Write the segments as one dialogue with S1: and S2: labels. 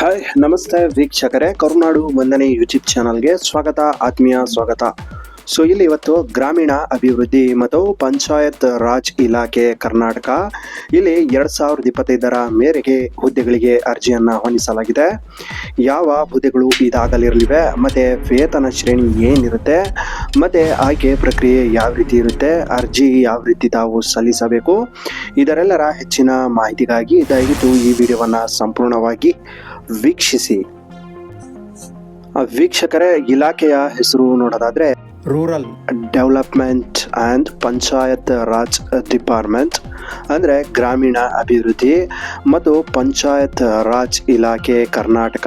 S1: Hi ನಮಸ್ತೆ ವೀಕ್ಷಕರೇ. ಕರುನಾಡು ಒಂದನೇ ಯೂಟ್ಯೂಬ್ ಚಾನಲ್ಗೆ ಸ್ವಾಗತ ಆತ್ಮೀಯ ಸ್ವಾಗತ. ಸೊ ಇಲ್ಲಿ ಇವತ್ತು ಗ್ರಾಮೀಣ ಅಭಿವೃದ್ಧಿ ಮತ್ತು ಪಂಚಾಯತ್ ರಾಜ್ ಇಲಾಖೆ ಕರ್ನಾಟಕ, ಇಲ್ಲಿ ಎರಡ್ ಸಾವಿರದ ಇಪ್ಪತ್ತೈದರ ಮೇರೆಗೆ ಹುದ್ದೆಗಳಿಗೆ ಅರ್ಜಿಯನ್ನು ಹೊಂದಿಸಲಾಗಿದೆ. ಯಾವ ಹುದ್ದೆಗಳು ಇದಾಗಲಿರಲಿವೆ, ಮತ್ತೆ ವೇತನ ಶ್ರೇಣಿ ಏನಿರುತ್ತೆ, ಮತ್ತೆ ಆಯ್ಕೆ ಪ್ರಕ್ರಿಯೆ ಯಾವ ರೀತಿ ಇರುತ್ತೆ, ಅರ್ಜಿ ಯಾವ ರೀತಿ ತಾವು ಸಲ್ಲಿಸಬೇಕು, ಇದರೆಲ್ಲರ ಹೆಚ್ಚಿನ ಮಾಹಿತಿಗಾಗಿ ದಯವಿಟ್ಟು ಈ ವಿಡಿಯೋವನ್ನು ಸಂಪೂರ್ಣವಾಗಿ ವೀಕ್ಷಿಸಿ. ವೀಕ್ಷಕರೇ, ಇಲಾಖೆಯ ಹೆಸರು ನೋಡೋದಾದ್ರೆ rural development and Panchayat Raj department ಅಂದರೆ ಗ್ರಾಮೀಣ ಅಭಿವೃದ್ಧಿ ಮತ್ತು ಪಂಚಾಯತ್ ರಾಜ್ ಇಲಾಖೆ ಕರ್ನಾಟಕ.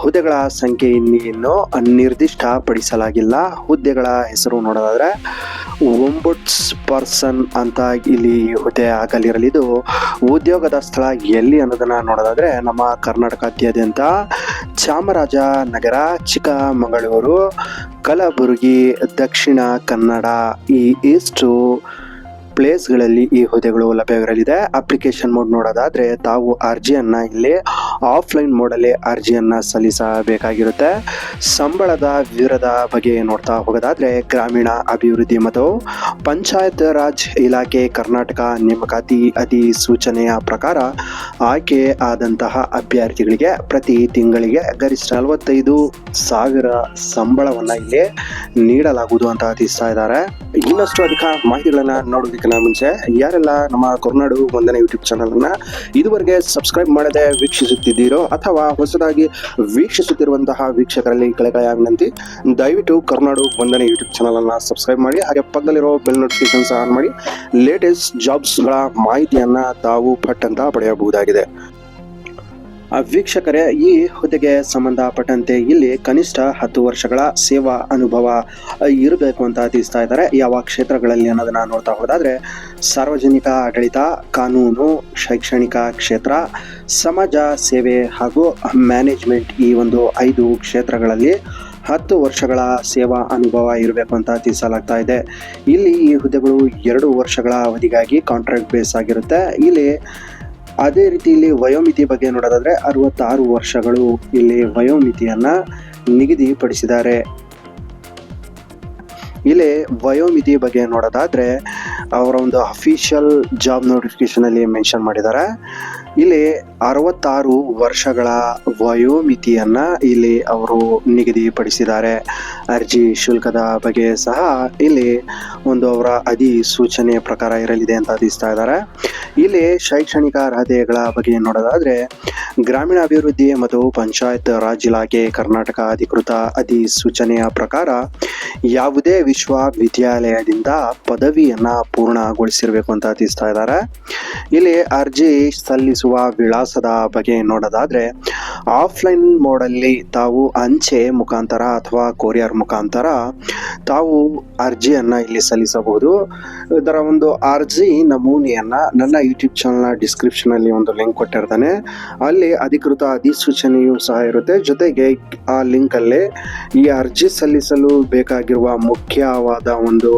S1: ಹುದ್ದೆಗಳ ಸಂಖ್ಯೆಯನ್ನು ನಿರ್ದಿಷ್ಟಪಡಿಸಲಾಗಿಲ್ಲ. ಹುದ್ದೆಗಳ ಹೆಸರು ನೋಡೋದಾದರೆ ಒಂಬುಟ್ಸ್ ಪರ್ಸನ್ ಅಂತ ಇಲ್ಲಿ ಹುದ್ದೆ ಆಗಲಿರಲಿದ್ದು ಉದ್ಯೋಗದ ಸ್ಥಳ ಎಲ್ಲಿ ಅನ್ನೋದನ್ನು ನೋಡೋದಾದರೆ ನಮ್ಮ ಕರ್ನಾಟಕಾದ್ಯಂತ ಚಾಮರಾಜನಗರ, ಚಿಕ್ಕಮಗಳೂರು ಕಲಬುರಗಿ, ದಕ್ಷಿಣ ಕನ್ನಡ, ಈ ಇಷ್ಟು ಪ್ಲೇಸ್ಗಳಲ್ಲಿ ಈ ಹುದ್ದೆಗಳು ಲಭ್ಯವಿರಲಿದೆ. ಅಪ್ಲಿಕೇಶನ್ ಮೋಡ್ ನೋಡೋದಾದರೆ ತಾವು ಅರ್ಜಿಯನ್ನು ಇಲ್ಲಿ ಆಫ್ಲೈನ್ ಮೋಡಲ್ಲಿ ಅರ್ಜಿಯನ್ನು ಸಲ್ಲಿಸಬೇಕಾಗಿರುತ್ತೆ. ಸಂಬಳದ ವಿವರದ ಬಗ್ಗೆ ನೋಡ್ತಾ ಹೋಗೋದಾದರೆ ಗ್ರಾಮೀಣ ಅಭಿವೃದ್ಧಿ ಮತ್ತು ಪಂಚಾಯತ್ ರಾಜ್ ಇಲಾಖೆ ಕರ್ನಾಟಕ ನೇಮಕಾತಿ ಅಧಿಸೂಚನೆಯ ಪ್ರಕಾರ ಆಯ್ಕೆ ಆದಂತಹ ಅಭ್ಯರ್ಥಿಗಳಿಗೆ ಪ್ರತಿ ತಿಂಗಳಿಗೆ ಗರಿಷ್ಠ ನಲವತ್ತೈದು ಸಾವಿರ ಸಂಬಳವನ್ನ ಇಲ್ಲಿ ನೀಡಲಾಗುವುದು ಅಂತ ತಿಳಿಸ್ತಾ ಇದ್ದಾರೆ. ಇನ್ನಷ್ಟು ಅಧಿಕ ಮಾಹಿತಿಗಳನ್ನು ನೋಡೋದಕ್ಕಿಂತ ಮುಂಚೆ, ಯಾರೆಲ್ಲ ನಮ್ಮ ಕೊರನಾಡು ಒಂದನೇ ಯೂಟ್ಯೂಬ್ ಚಾನಲ್ ಅನ್ನ ಇದುವರೆಗೆ ಸಬ್ಸ್ಕ್ರೈಬ್ ಮಾಡದೆ ವೀಕ್ಷಿಸುತ್ತಿದ್ದೀರೋ ಅಥವಾ ಹೊಸದಾಗಿ ವೀಕ್ಷಿಸುತ್ತಿರುವಂತಹ ವೀಕ್ಷಕರಲ್ಲಿ ಕಳೆಕಳೆಯ ವಿನಂತಿ, ದಯವಿಟ್ಟು ಕರ್ನಾಡು ವಂದನೆ ಯೂಟ್ಯೂಬ್ ಚಾನಲ್ ಅನ್ನ ಸಬ್ಸ್ಕ್ರೈಬ್ ಮಾಡಿ, ಹಾಗೆ ಪಕ್ಕದಲ್ಲಿರೋ ಬೆಲ್ ನೋಟಿಫಿಕೇಶನ್ಸ್ ಆನ್ ಮಾಡಿ ಲೇಟೆಸ್ಟ್ ಜಾಬ್ಸ್ಗಳ ಮಾಹಿತಿಯನ್ನ ತಾವು ಪಟ್ಟಂತ ಪಡೆಯಬಹುದಾಗಿದೆ. ವೀಕ್ಷಕರೇ, ಈ ಹುದ್ದೆಗೆ ಸಂಬಂಧಪಟ್ಟಂತೆ ಇಲ್ಲಿ ಕನಿಷ್ಠ ಹತ್ತು ವರ್ಷಗಳ ಸೇವಾ ಅನುಭವ ಇರಬೇಕು ಅಂತ ತಿಳಿಸ್ತಾ ಇದ್ದಾರೆ. ಯಾವ ಕ್ಷೇತ್ರಗಳಲ್ಲಿ ಅನ್ನೋದನ್ನ ನೋಡ್ತಾ ಹೋದಾದ್ರೆ, ಸಾರ್ವಜನಿಕ ಆಡಳಿತ, ಕಾನೂನು, ಶೈಕ್ಷಣಿಕ ಕ್ಷೇತ್ರ, ಸಮಾಜ ಸೇವೆ ಹಾಗೂ ಮ್ಯಾನೇಜ್ಮೆಂಟ್ ಈ ಒಂದು ಐದು ಕ್ಷೇತ್ರಗಳಲ್ಲಿ ಹತ್ತು ವರ್ಷಗಳ ಸೇವಾ ಅನುಭವ ಇರಬೇಕು ಅಂತ ತಿಳಿಸಲಾಗ್ತಾ ಇದೆ. ಇಲ್ಲಿ ಈ ಹುದ್ದೆಗಳು ಎರಡು ವರ್ಷಗಳ ಅವಧಿಗಾಗಿ ಕಾಂಟ್ರಾಕ್ಟ್ ಬೇಸ್ ಆಗಿರುತ್ತೆ. ಇಲ್ಲಿ ಅದೇ ರೀತಿ ಇಲ್ಲಿ ವಯೋಮಿತಿ ಬಗ್ಗೆ ನೋಡೋದಾದ್ರೆ ಅರವತ್ತಾರು ವರ್ಷಗಳು ಇಲ್ಲಿ ವಯೋಮಿತಿಯನ್ನ ನಿಗದಿಪಡಿಸಿದ್ದಾರೆ. ಇಲ್ಲಿ ವಯೋಮಿತಿ ಬಗ್ಗೆ ನೋಡೋದಾದ್ರೆ ಅವರ ಒಂದು ಅಫಿಷಿಯಲ್ ಜಾಬ್ ನೋಟಿಫಿಕೇಶನ್ ಅಲ್ಲಿ ಮೆನ್ಷನ್ ಮಾಡಿದ್ದಾರೆ. ಇಲ್ಲಿ ಅರವತ್ತಾರು ವರ್ಷಗಳ ವಯೋಮಿತಿಯನ್ನ ಇಲ್ಲಿ ಅವರು ನಿಗದಿಪಡಿಸಿದ್ದಾರೆ. ಅರ್ಜಿ ಶುಲ್ಕದ ಬಗ್ಗೆ ಸಹ ಇಲ್ಲಿ ಒಂದು ಅವರ ಅಧಿಸೂಚನೆ ಪ್ರಕಾರ ಇರಲಿದೆ ಅಂತ ತಿಳಿಸ್ತಾ ಇದ್ದಾರೆ. ಇಲ್ಲಿ ಶೈಕ್ಷಣಿಕ ಅರ್ಹತೆಗಳ ಬಗ್ಗೆ ನೋಡೋದಾದ್ರೆ, ಗ್ರಾಮೀಣಾಭಿವೃದ್ಧಿ ಮತ್ತು ಪಂಚಾಯತ್ ರಾಜ್ ಇಲಾಖೆ ಕರ್ನಾಟಕ ಅಧಿಕೃತ ಅಧಿಸೂಚನೆಯ ಪ್ರಕಾರ ಯಾವುದೇ ವಿಶ್ವವಿದ್ಯಾಲಯದಿಂದ ಪದವಿಯನ್ನ ಪೂರ್ಣಗೊಳಿಸಿರಬೇಕು ಅಂತ ತಿಳಿಸ್ತಾ ಇದ್ದಾರೆ. ಇಲ್ಲಿ ಅರ್ಜಿ ಸಲ್ಲಿಸುವ ವಿಳಾಸದ ಬಗ್ಗೆ ನೋಡೋದಾದ್ರೆ ಆಫ್ಲೈನ್ ಮೋಡಲ್ಲಿ ತಾವು ಅಂಚೆ ಮುಖಾಂತರ ಅಥವಾ ಕೊರಿಯರ್ ಮುಖಾಂತರ ತಾವು ಅರ್ಜಿಯನ್ನು ಇಲ್ಲಿ ಸಲ್ಲಿಸಬಹುದು. ಇದರ ಒಂದು ಅರ್ಜಿ ನಮೂನೆಯನ್ನು ನನ್ನ ಯೂಟ್ಯೂಬ್ ಚಾನಲ್ನ ಡಿಸ್ಕ್ರಿಪ್ಷನಲ್ಲಿ ಒಂದು ಲಿಂಕ್ ಕೊಟ್ಟಿರ್ತಾನೆ. ಅಲ್ಲಿ ಅಧಿಕೃತ ಅಧಿಸೂಚನೆಯೂ ಸಹ ಇರುತ್ತೆ. ಜೊತೆಗೆ ಆ ಲಿಂಕ್ ಅಲ್ಲಿ ಈ ಅರ್ಜಿ ಸಲ್ಲಿಸಲು ಬೇಕಾಗಿರುವ ಮುಖ್ಯವಾದ ಒಂದು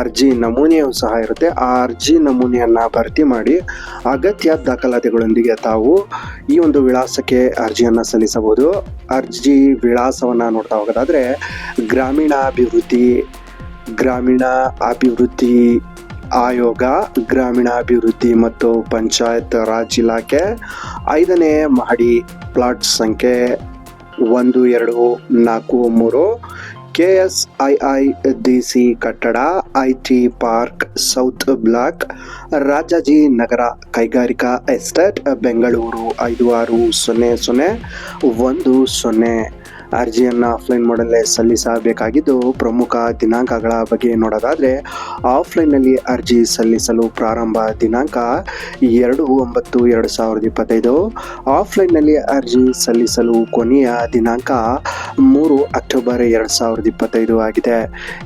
S1: ಅರ್ಜಿ ನಮೂನೆಯೂ ಸಹ ಇರುತ್ತೆ. ಆ ಅರ್ಜಿ ನಮೂನೆಯನ್ನು ಭರ್ತಿ ಮಾಡಿ ಅಗತ್ಯ ದಾಖಲಾತಿಗಳೊಂದಿಗೆ ತಾವು ಈ ಒಂದು ವಿಳಾಸಕ್ಕೆ ಅರ್ಜಿಯನ್ನ ಸಲ್ಲಿಸಬಹುದು. ಅರ್ಜಿ ವಿಳಾಸವನ್ನು ನೋಡ್ತಾ ಹೋಗೋದಾದ್ರೆ ಗ್ರಾಮೀಣಾಭಿವೃದ್ಧಿ ಗ್ರಾಮೀಣ ಅಭಿವೃದ್ಧಿ ಆಯೋಗ ಗ್ರಾಮೀಣಾಭಿವೃದ್ಧಿ ಮತ್ತು ಪಂಚಾಯತ್ ರಾಜ್ ಇಲಾಖೆ. ಐದನೇ ಮಹಡಿ ಪ್ಲಾಟ್ ಸಂಖ್ಯೆ ಒಂದು, ಎರಡು, ನಾಲ್ಕು, ಮೂರು. K S I I D C ಕಟ್ಟಡ, IT park, south block, Rajaji Nagar ಕೈಗಾರಿಕಾ ಎಸ್ಟೇಟ್, ಬೆಂಗಳೂರು ಐದು ಆರು ಸೊನ್ನೆ ಸೊನ್ನೆ ಒಂದು ಸೊನ್ನೆ ಅರ್ಜಿಯನ್ನು ಆಫ್ಲೈನ್ ಮಾಡಲ್ಲೇ ಸಲ್ಲಿಸಬೇಕಾಗಿದ್ದು, ಪ್ರಮುಖ ದಿನಾಂಕಗಳ ಬಗ್ಗೆ ನೋಡೋದಾದರೆ ಆಫ್ಲೈನ್ನಲ್ಲಿ ಅರ್ಜಿ ಸಲ್ಲಿಸಲು ಪ್ರಾರಂಭ ದಿನಾಂಕ ಎರಡು ಒಂಬತ್ತು ಎರಡು ಸಾವಿರದ ಇಪ್ಪತ್ತೈದು ಆಫ್ಲೈನ್ನಲ್ಲಿ ಅರ್ಜಿ ಸಲ್ಲಿಸಲು ಕೊನೆಯ ದಿನಾಂಕ ಮೂರು ಅಕ್ಟೋಬರ್ ಎರಡು ಸಾವಿರದ ಇಪ್ಪತ್ತೈದು ಆಗಿದೆ.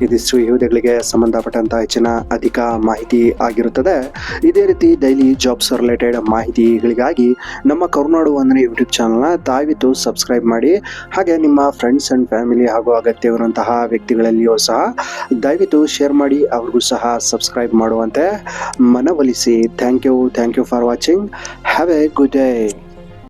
S1: ಇದಿಷ್ಟು ಈ ಸಂಬಂಧಪಟ್ಟಂತಹ ಸಂಬಂಧಪಟ್ಟಂತ ಹೆಚ್ಚಿನ ಅಧಿಕ ಮಾಹಿತಿ ಆಗಿರುತ್ತದೆ. ಇದೇ ರೀತಿ ಡೈಲಿ ಜಾಬ್ಸ್ ರಿಲೇಟೆಡ್ ಮಾಹಿತಿಗಳಿಗಾಗಿ ನಮ್ಮ ಕರುನಾಡು ಅಂದರೆ ಯೂಟ್ಯೂಬ್ ಚಾನಲ್ನ ದಯವಿಟ್ಟು ಸಬ್ಸ್ಕ್ರೈಬ್ ಮಾಡಿ. ಹಾಗೆ ನಿಮ್ಮ ಫ್ರೆಂಡ್ಸ್ ಅಂಡ್ ಫ್ಯಾಮಿಲಿ ಹಾಗೂ ಅಗತ್ಯವಿರುವಂತಹ ವ್ಯಕ್ತಿಗಳಲ್ಲಿಯೂ ಸಹ ದಯವಿಟ್ಟು ಶೇರ್ ಮಾಡಿ, ಅವ್ರಿಗೂ ಸಹ ಸಬ್ಸ್ಕ್ರೈಬ್ ಮಾಡುವಂತೆ ಮನವೊಲಿಸಿ. Thank you thank you for watching have a good day